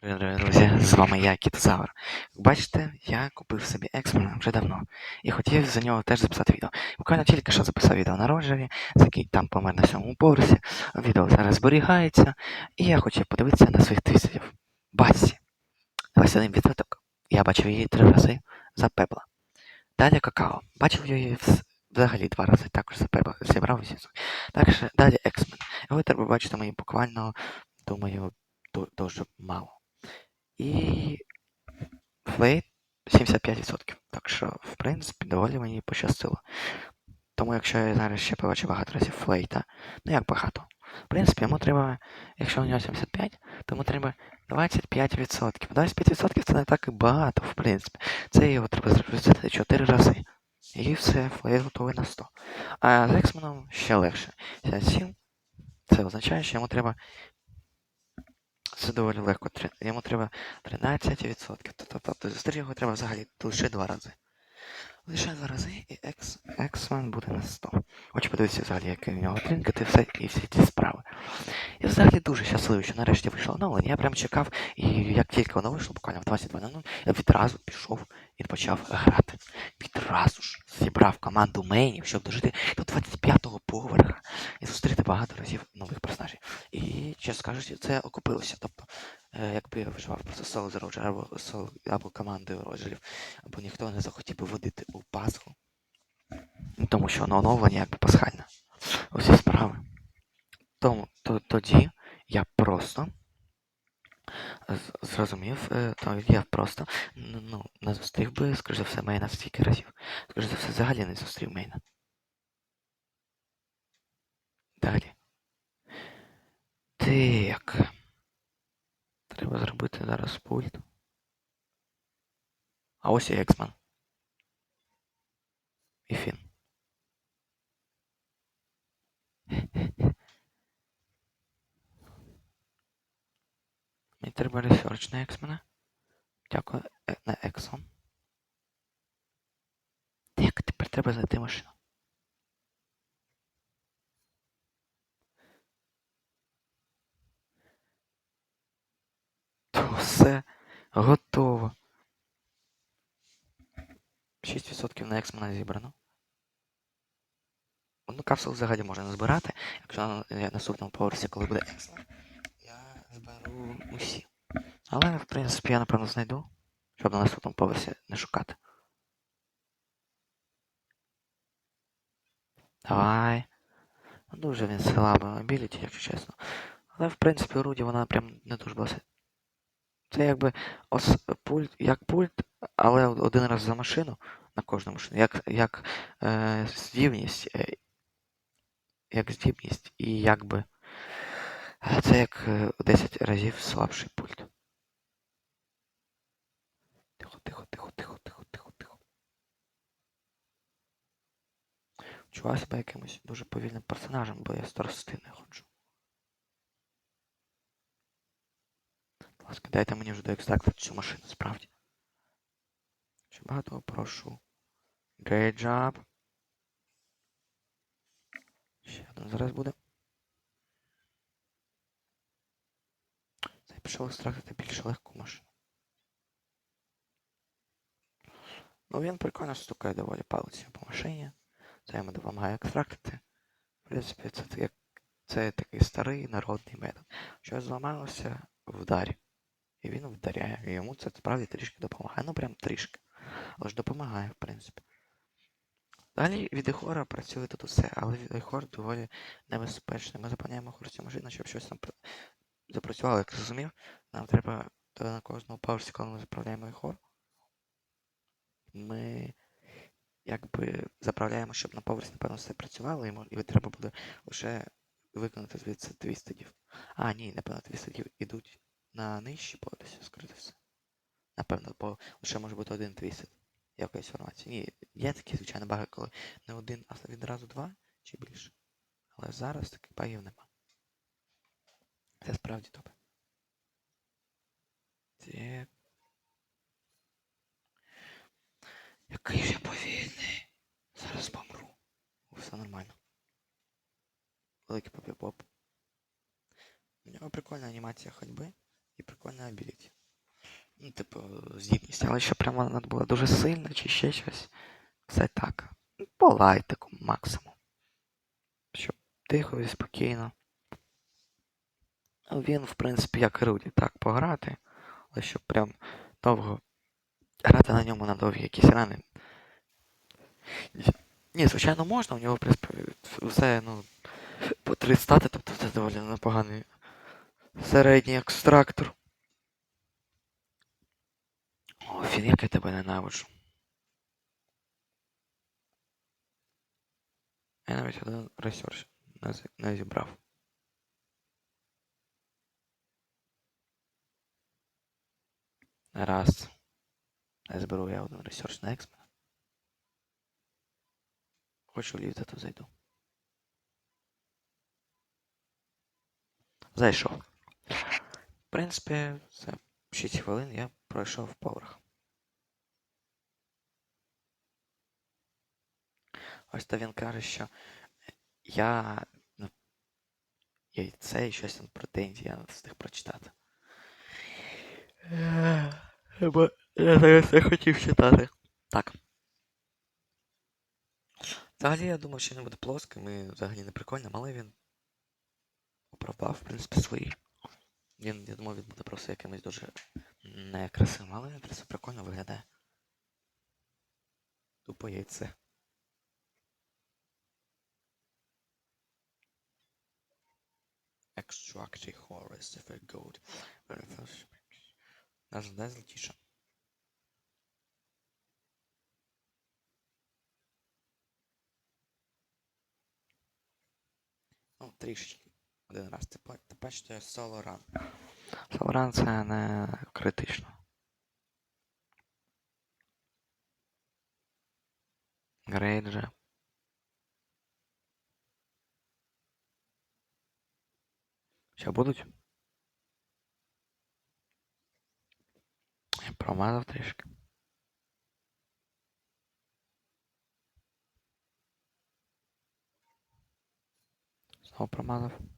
Привіт, друзі, з вами я, Кітозавр. Бачите, я купив собі Ексмена вже давно і хотів за нього теж записати відео. Буквально тільки що записав відео на роджері, який там помер на сьомому поверсі. Відео зараз зберігається, і я хотів подивитися на своїх твістів. Батці. 21%. Я бачив її три рази за пепла. Далі какао. Бачив її взагалі два рази також за пепла. Зібрав усі. Також далі Ексмен. Його треба бачити мені буквально, думаю, дуже мало. І флейт 75%. Так що, в принципі, доволі мені пощастило. Тому якщо я зараз ще побачу багато разів флейта, ну як багато. В принципі, йому треба, якщо у нього 75, то йому треба 25%. 25% це не так і багато, в принципі. Це його треба зробити 4 рази. І все, флейт готовий на 100. А з Ексменом ще легше. 57. Це означає, що йому треба це доволі легко. Йому треба 13%. Тобто зустріти його треба взагалі лише два рази. Лише два рази і ексмен буде на 100. Хочу подивитися взагалі, який в нього тринкет і все, і всі ці справи. Я взагалі дуже щасливий, що нарешті вийшло оновлення. Я прям чекав, і як тільки воно вийшло, буквально в 22.00, я відразу пішов і почав грати. Відразу ж зібрав команду мейнів, щоб дожити до 25-го поверха і зустріти багато разів нових чесно кажучи, це окупилося. Тобто, е, якби я виживав просто соло з Роджера або або командою Роджерів, або ніхто не захотів би водити у Пасху, ну, тому що воно оновлення якби пасхальне. Усі справи. Тому то, тоді я просто зрозумів, е, то я просто ну, ну, не зустрів би, скоріш за все, мейна стільки разів. Скоріш за все, взагалі не зустрів мейна. Далі. Так. Треба зробити зараз пульт. А ось і Ексман. І Фін. Мені треба ресерч на Ексмена. Дякую е, на Ексон. Так, тепер треба знайти машину. То все готово. 6% на Ексмена зібрано. Одну капсулу взагалі можна не збирати, якщо на на наступному поверсі, коли буде Ексмен, я зберу усі. Але, в принципі, я напевно знайду, щоб на наступному поверсі не шукати. Давай. Дуже він слабий мобіліті, якщо чесно. Але, в принципі, у Руді вона прям не дуже басить. Це якби ос, пульт, як пульт, але один раз за машину на кожну машину, як, як е, здібність, е, як здібність і якби. е, Це як е, 10 разів слабший пульт. Тихо, тихо, тихо, тихо, тихо, тихо, тихо. Чуваю себе якимось дуже повільним персонажем, бо я з тростини ходжу. Ласка, дайте мені вже до екстракту цю машину, справді. Чи багато прошу. Great job. Ще один зараз буде. Це пішов екстрактити більш легку машину. Ну він прикольно стукає доволі палицею по машині. Це йому допомагає екстрактити. В принципі, це, таке- це такий старий народний метод. Щось зламалося в. І він вдаряє. І йому це справді трішки допомагає. Ну прям трішки. Але ж допомагає, в принципі. Далі від Ехора працює тут усе, але Ехор доволі небезпечний. Ми заповняємо хорці машину, щоб щось там запрацювало, як зрозумів. Нам треба на кожному поверсі, коли ми заправляємо Ехор. Ми якби заправляємо, щоб на поверсі, напевно, все працювало, і, і треба буде лише виконати звідси твістедів. А, ні, напевно, твістедів ідуть на нижчі поверсі, скоріше все. Напевно, бо лише може бути один твістед. Якоїсь формації. Ні, є такі, звичайно, баги, коли не один, а відразу два чи більше. Але зараз таких багів нема. Це справді добре. Так. Який ж я повільний. Зараз помру. Все нормально. Великий попі-поп. У нього прикольна анімація ходьби і прикольна абіліті. Ну, типу, здібність, але що прямо вона була дуже сильна чи ще щось. Все так. По лайтику максимум. Щоб тихо і спокійно. Ну, Він, в принципі, як і Руді, так пограти, але щоб прям довго грати на ньому на довгі якісь рани. Ні, звичайно, можна, у нього, в принципі, все, ну, по 3 стати, тобто це доволі непоганий середній екстрактор. О, Фін, як я тебе ненавиджу. Я навіть один ресурс не, зібрав. Раз. Не зберу я один ресурс на експен. Хочу в ліфт, то зайду. Зайшов. В принципі, за 6 хвилин я пройшов поверх. Ось то він каже, що я. Ну, яйце і щось там про Денді я не встиг прочитати. Бо я зараз не хотів читати. Так. Взагалі, я думав, що не буде плоским і взагалі не прикольним, але він оправдав, в принципі, свої. Він, я думав, він буде просто якимось дуже некрасивим, але він просто прикольно виглядає. Тупо яйце. Extract horrors if it good. Даже не злетіше. Ну, трішечки. Один раз. Тепер, тепер що соло ран. Соло ран це не критично. Грейд же. Що будуть? Я промазав трішки. Знову промазав.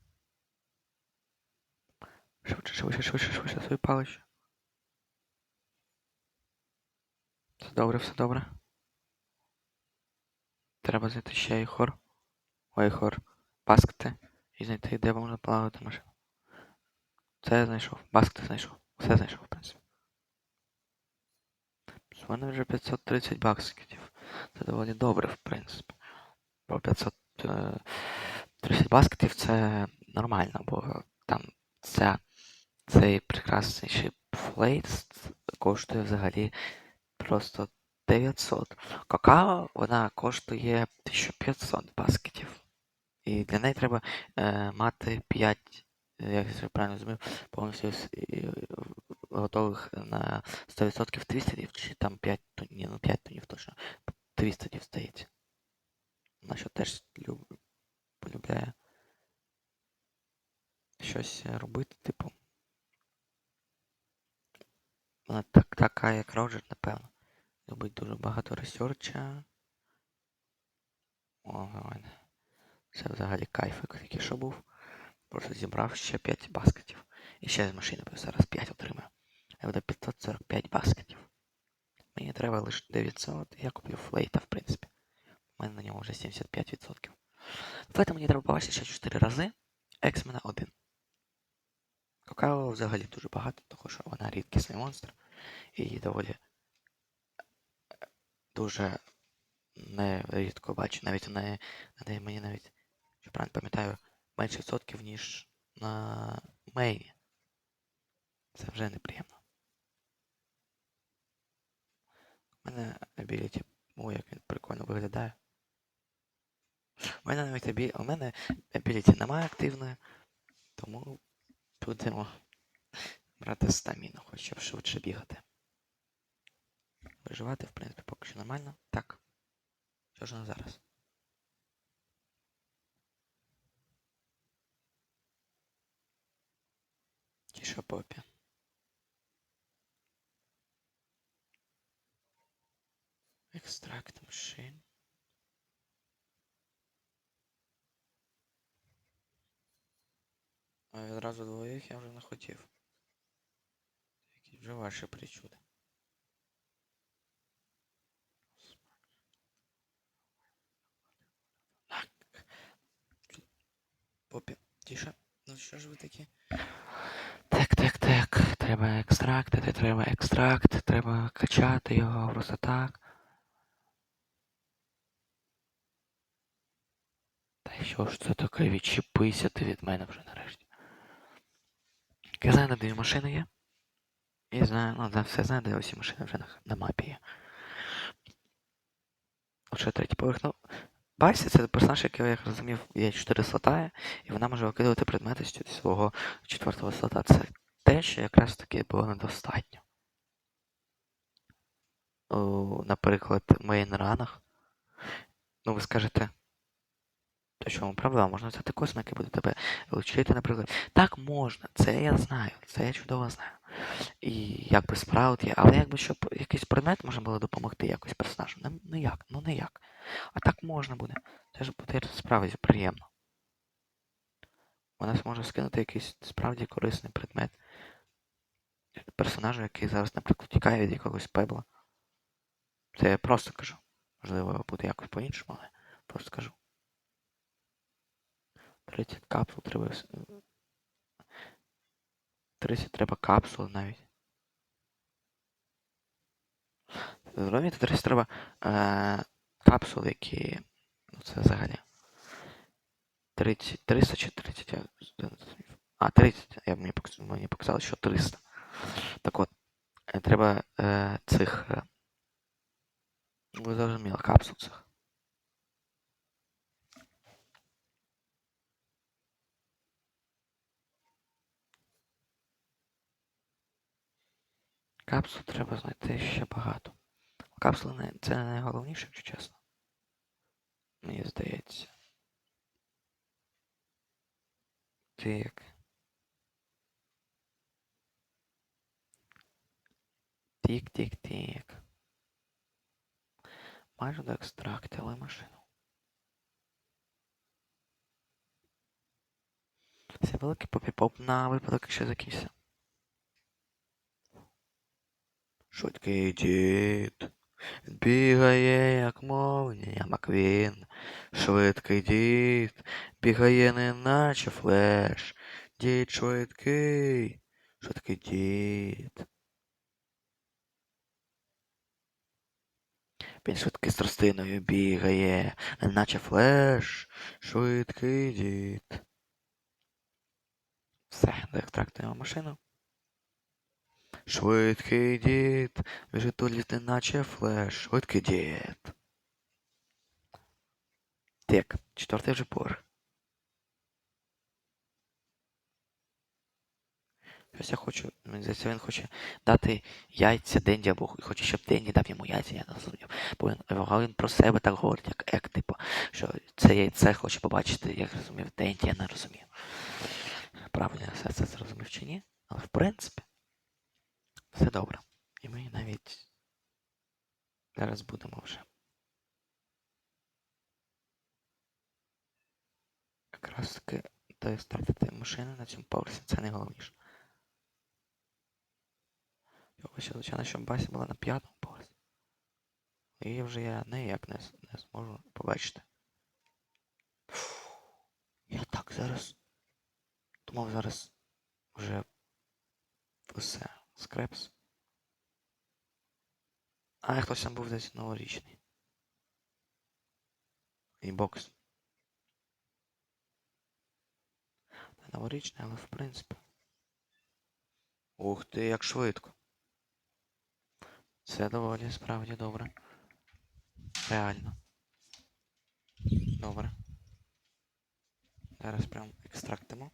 Швидше, швидше, швидше, швидше, свої паличі. Все добре, все добре. Треба знайти ще і. Ой, хор. Баскти. І знайти, де можна плавати машину. Це я знайшов. Баскти знайшов. Все знайшов, в принципі. У мене вже 530 баскетів. Це доволі добре, в принципі. Бо 530 баскетів це нормально, бо там ця, цей прекрасніший флейт коштує взагалі просто 900. Какао вона коштує 1500 баскетів. І для неї треба е, мати 5, як я правильно розумів, повністю е, готових на 100% твістедів, чи там 5 тонів, ні, ну 5 тонів точно, твістедів здається. Вона що теж люб, полюбляє щось робити, типу. Вона так, така, як Роджер, напевно. Любить дуже багато ресерча. Ого, це взагалі кайфик, який що був. Просто зібрав ще 5 баскетів. І ще з машини бо зараз 5 отримаю. Я буде 545 баскетів. Мені треба лише 900, і я куплю флейта, в принципі. У мене на ньому вже 75%. Флейта мені треба побачити ще 4 рази. Ексмена 1. Какао взагалі дуже багато, тому що вона рідкісний монстр. І доволі дуже нерідко бачу. Навіть на неї, на неї мені навіть, що правильно пам'ятаю, менше відсотків, ніж на мейні. Це вже неприємно. У мене ability, о, як він прикольно виглядає. У мене навіть абі... у мене ability немає активної, тому будемо брати стаміну, хоч щоб швидше бігати. Виживати, в принципі, поки що нормально. Так. Що ж у нас зараз? Тіша попі. Екстракт машин. А відразу двоїх я вже не хотів. Вже ваші причуди. Попі, тише. Ну що ж ви такі? Так, так, так. Треба екстрактити, треба екстракт, треба качати його просто так. Та що ж це таке? Відчепися ти від мене вже нарешті. Знаю, де дві машини є. І знаю, ну, все знаю, де усі машини вже на, на мапі є. От що третій поверх, ну. Басі це персонаж, який, як розумів, є 4 слота, і вона може викидувати предмети з свого четвертого слота. Це те, що якраз таки було недостатньо. О, наприклад, в мейнранах. Ну, ви скажете. То чому проблема? Можна взяти космик і буде тебе лечити, наприклад. Так можна, це я знаю, це я чудово знаю. І якби справді є, але якби щоб якийсь предмет можна було допомогти якось персонажу. Ну, ну як, ну не як. А так можна буде. Це ж буде справді приємно. Вона зможе скинути якийсь справді корисний предмет персонажу, який зараз, наприклад, тікає від якогось пебла. Це я просто кажу. Можливо, буде якось по-іншому, але просто кажу. 30 капсул треба. Вс- 30 треба капсул навіть. Зрозумієте, 30 треба е, капсул, які. Ну це взагалі. 30, 300 чи 30, я. А, 30, я мені, мені показали, що 300. Так от, е, треба е, цих. Е, ви зрозуміли, капсул цих. Капсул треба знайти ще багато. Капсули не, це не найголовніше, якщо чесно. Мені здається. Так. Тік-тік-тік. Майже до екстрактили машину. Це великий попі-поп на випадок, якщо закінчиться. Швидкий дід. Бігає, як мовня Маквін. Швидкий дід. Бігає, не наче флеш. Дід швидкий. Швидкий дід. Він швидкий з тростиною бігає, наче флеш. Швидкий дід. Все, доекстрактуємо машину. Швидкий дід, біжить тут наче флеш, швидкий дід. Так, четвертий вже поверх. Щось я хочу, мені здається, він хоче дати яйця Денді, або хоче, щоб Денді дав йому яйця, я не зрозумів. Бо він, він про себе так говорить, як ек, типу, що це яйце хоче побачити, як розумів Денді, я не розумів. Правильно я все це зрозумів чи ні, але в принципі. Все добре. І ми навіть зараз будемо вже. Якраз таки доекстрактити машини на цьому поверсі, це найголовніше. Я ще, звичайно, щоб Бася була на п'ятому поверсі. Її вже я ніяк не, не зможу побачити. Фу, Я так зараз. Думав зараз вже все. Скрепс. А, хтось там був десь новорічний. І бокс. Не новорічний, але в принципі. Ух ти, як швидко. Це доволі справді добре. Реально. Добре. Зараз прям екстрактимо.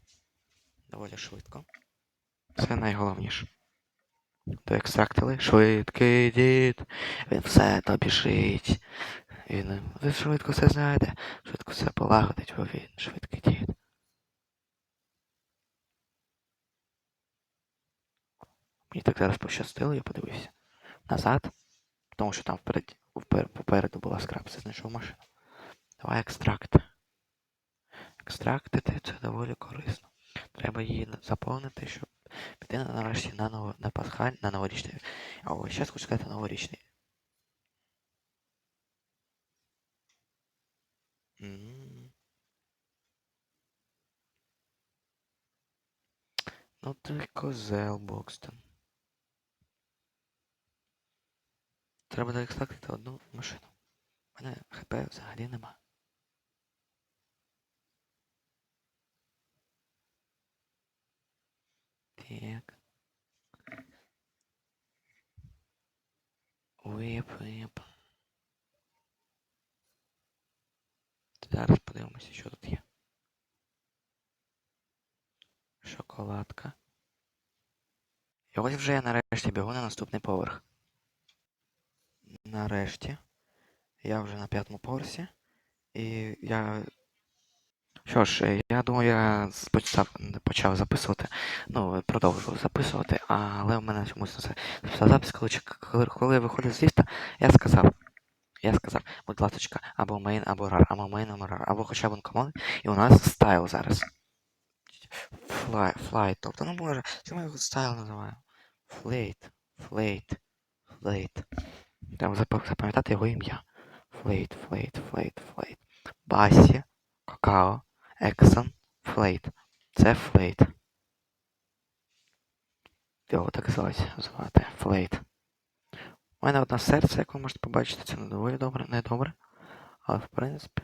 Доволі швидко. Це найголовніше. Доекстрактили. Швидкий дід. Він все добіжить. Він, він швидко все знайде. Швидко все полагодить, бо він швидкий дід. Мені так зараз пощастило, я подивився. Назад. Тому що там вперед, впер, попереду була скраб, це знайшов машину. Давай екстракт. Екстрактити це доволі корисно. Треба її заповнити, щоб дитина нарешті на, ново, на пасхаль, на новорічний. А ось зараз хочу сказати новорічний. М. Ну ти козел, Бокстон. Треба доекстактити одну машину. У мене ХП взагалі нема. Так. Вип, вип. Зараз подивимося, що тут є. Шоколадка. І ось вже я нарешті бігу на наступний поверх. Нарешті. Я вже на п'ятому поверсі. І я. Що ж, е, я думаю, я почав, почав записувати. Ну, продовжував записувати, але в мене чомусь на це записав запис, коли, коли, я виходив з ліфта, я сказав. Я сказав, будь ласка, або мейн, або рар, або мейн, або рар, або хоча б uncommon, і у нас стайл зараз. Флай, флайт, тобто, ну боже, чому я його стайл називаю? Флейт, флейт, флейт. Треба запам'ятати його ім'я. Флейт, флейт, флейт, флейт. Басі, какао, ексон, флейт. Це флейт. Його так звати, звати. Флейт. У мене одне серце, як ви можете побачити, це не доволі добре, не добре. Але в принципі.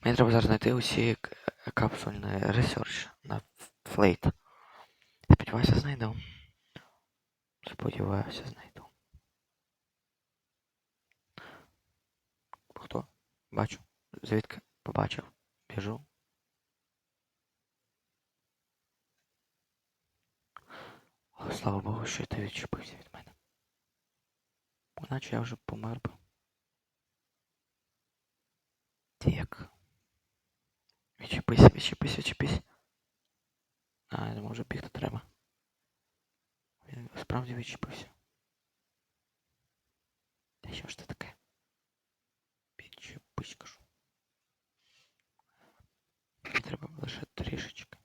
Мені треба зараз знайти усі капсульні ресерч на флейт. Сподіваюся, знайду. Сподіваюся, знайду. Хто? Бачу. Звідки побачив? Біжу. О, слава Богу, що ти відчепився від мене. Іначе я вже помер би. Так. Відчепись, відчепись, відчепись. А, я думаю, вже бігти треба. Він справді відчепився. Та що ж це таке? Відчепись, кажу. Треба лише трішечки.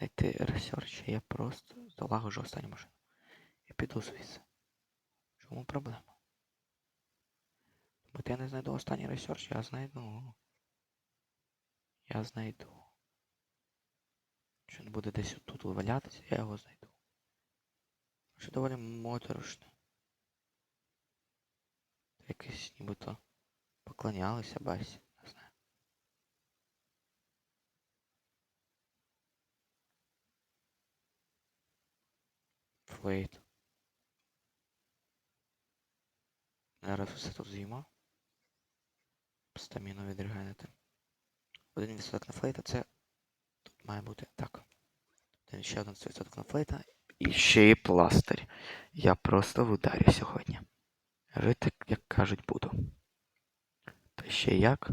Зайти ресерч, я просто залагоджу останню машину. І піду звідси. Чому проблема? Бо я не знайду останній ресерч, я знайду. Я знайду. Якщо він буде десь тут валятися, я його знайду. Що доволі моторошно. Якось нібито поклонялися басі, Флейт. Зараз все тут з'їмо. Стаміну відрегенити. Один відсоток на флейта це тут має бути так. Один ще один відсоток на флейта. І ще й пластир. Я просто в ударі сьогодні. Жити, як кажуть, буду. Та ще як?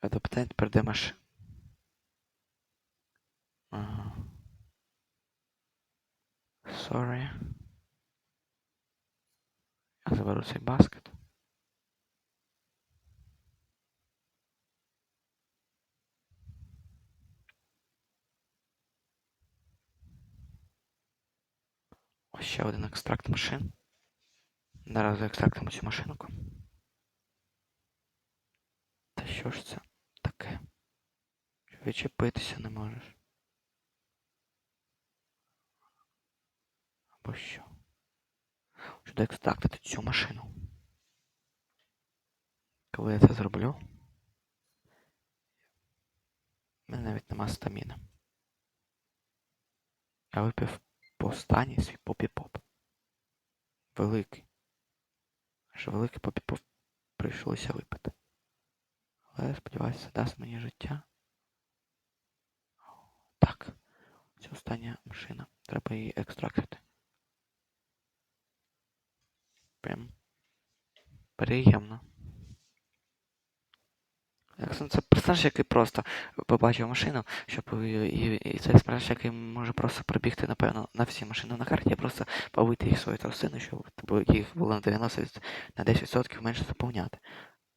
А до питань тепер де маш... Ага. Sorry. Я заберу цей баскет. Ось ще один екстракт машин. Зараз заекстрактимо цю машинку. Та що ж це таке? Що Відчепитися не можеш. Або що? Що доекстрактити цю машину. Коли я це зроблю, в мене навіть нема стаміни. Я випив по останній свій попі-поп. Великий. Аж великий попі-поп прийшлося випити. Але я сподіваюся, це дасть мені життя. Так. Це остання машина. Треба її екстрактити. Прям приємно. Це персонаж, який просто побачив машину, щоб і, і, цей персонаж, який може просто прибігти, напевно, на всі машини на карті, просто побити їх свою тростину, щоб типу, їх було на 90 на 10% менше заповняти.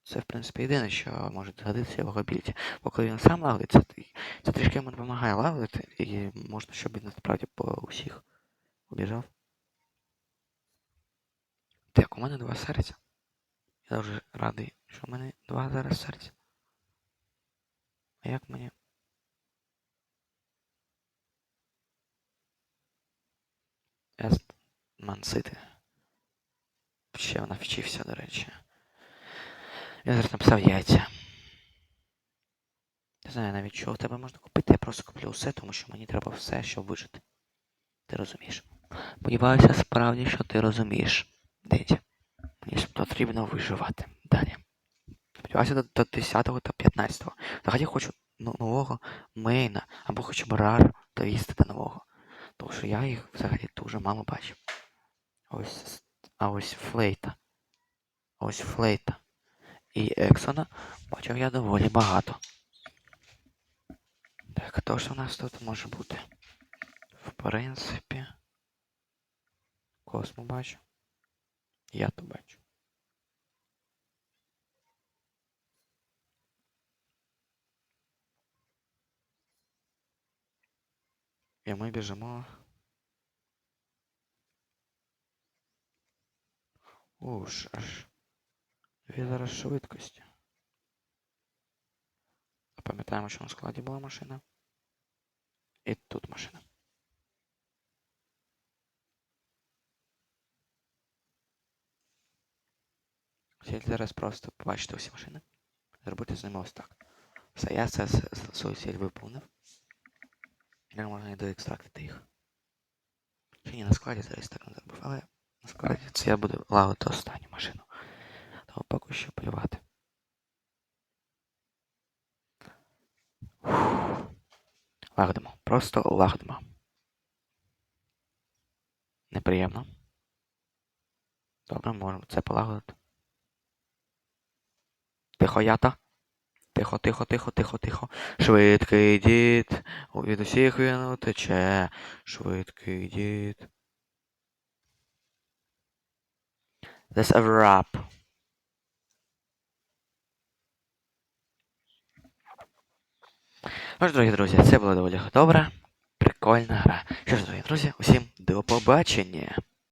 Це, в принципі, єдине, що може згодитися його абіліті. Бо коли він сам то й- це трішки йому допомагає лагодити, і можна, щоб він насправді по усіх обіжав. Так, у мене два серця. Я дуже радий, що в мене два зараз серця. А як мені? Ест Мансити. Ще навчився, до речі. Я зараз написав яйця. Не знаю навіть, в тебе можна купити, я просто куплю все, тому що мені треба все, щоб вижити. Ти розумієш? Сподіваюся, справді, що ти розумієш. Деді. Мені ж потрібно виживати. Далі. Сподіваюся, до, до 10 та 15. Взагалі хочу ну, нового мейна або хоча б рар довісти до нового. Тому що я їх взагалі дуже мало бачив. Ось, а ось флейта. Ось флейта. І Ексона бачив я доволі багато. Так, то що у нас тут може бути? В принципі. Космо бачу. Я то бачу. І ми біжимо. Уж аж. Дві зараз швидкості. А Пам'ятаємо, що на складі була машина. І тут машина. Ціль зараз просто побачити усі машини. Зробити з ними ось так. Все, я це свою ціль виповнив. Як можна і доекстрактити їх. Чи ні, на складі зараз так не зробив, але на складі це я буду лагодити останню машину. Тому поки що полювати. Лагодимо. Просто лагодимо. Неприємно. Добре, можемо це полагодити. Тихо, ята. Тихо, тихо, тихо, тихо, тихо. Швидкий дід. Від усіх він утече. Швидкий дід. That's a wrap. Ну ж, дорогі друзі, це було доволі добра, прикольна гра. Що ж, дорогі друзі, усім до побачення.